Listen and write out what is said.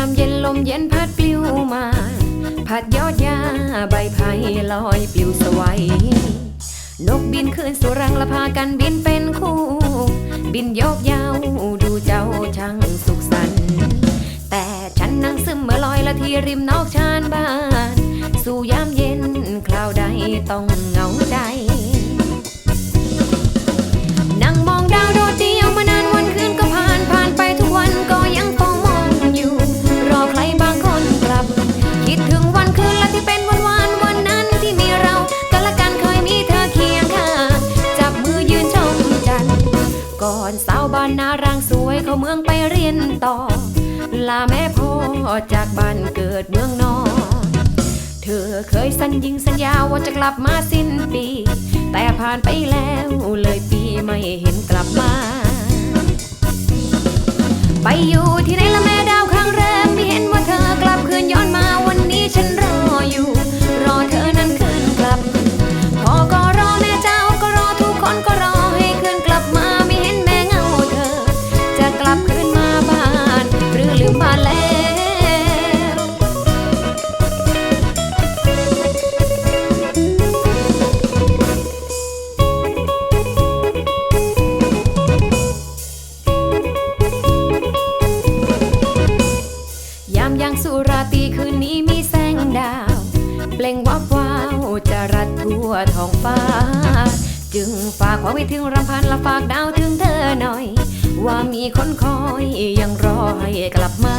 ยามเย็นลมเย็นพัดปลิวมาพัดยอดหญ้าใบไผ่ลอยปลิวสวัยนกบินขึ้นสู่รังละพากันบินเป็นคู่ บินโยกยาวดูเจ้าช่างสุขสันต์แต่ฉันนั่งซึมเมื่อลอยละทีริมนอกชานบ้าน อนสาวบ้านนาร่างสวยเข้าเมืองไปเรียนต่อ ลาแม่พ่อจากบ้านเกิดเมืองนอนเธอเคยสัญญิงสัญญาว่าจะกลับมาสิ้นปี แต่ผ่านไปแล้วเลยปีไม่เห็นกลับมา ไปอยู่ที่ ท้องฟ้า จึงฝากความไว้ถึงรำพันและฝากดาวถึงเธอหน่อย ว่ามีคนคอยยังรอให้กลับมา